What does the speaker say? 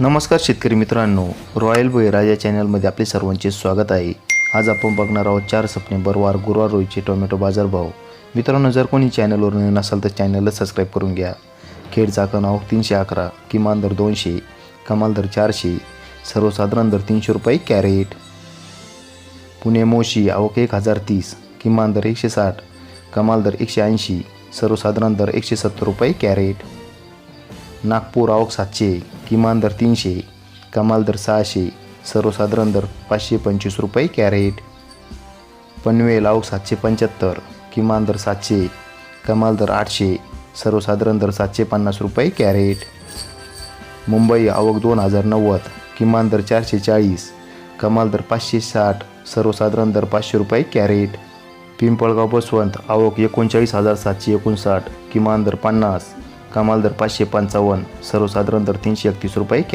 नमस्कार शेतकरी मित्रांनो रॉयल बळीराजा चॅनलमध्ये आपले सर्वांचे स्वागत आहे. आज आपण बघणार आहोत चार सप्टेंबर वार गुरुवार रोजीचे टोमॅटो बाजारभाव मित्रांनो जर कोणी चॅनलवर नवीन असाल तर चॅनलला सबस्क्राईब करून घ्या. खेड चाकण आवक तीनशे अकरा किमान दर दोनशे कमाल दर चारशे सर्वसाधारण दर तीनशे रुपये कॅरेट. पुणे मोशी आवक एक हजार तीस किमान दर एकशे साठ कमाल दर एकशे ऐंशी सर्वसाधारण दर एकशे सत्तर रुपये कॅरेट. नागपूर आवक सातशे किमान दर तीनशे कमाल दर सहाशे सर्वसाधारण दर पाचशे पंचवीस रुपये कॅरेट. पनवेल आवक सातशे पंच्याहत्तर किमान दर सातशे कमाल दर आठशे सर्वसाधारण दर सातशे पन्नास रुपये कॅरेट. मुंबई आवक दोन हजार नव्वद किमान दर चारशे चाळीस कमाल दर पाचशे साठ सर्वसाधारण दर पाचशे रुपये कॅरेट. पिंपळगाव बसवंत आवक एकोणचाळीस हजार सातशे एकोणसाठ किमान दर पन्नास कमाल दर पाचशे पंचावन्न सर्वसाधारण दर तीनशे एकतीस रुपये. कॅ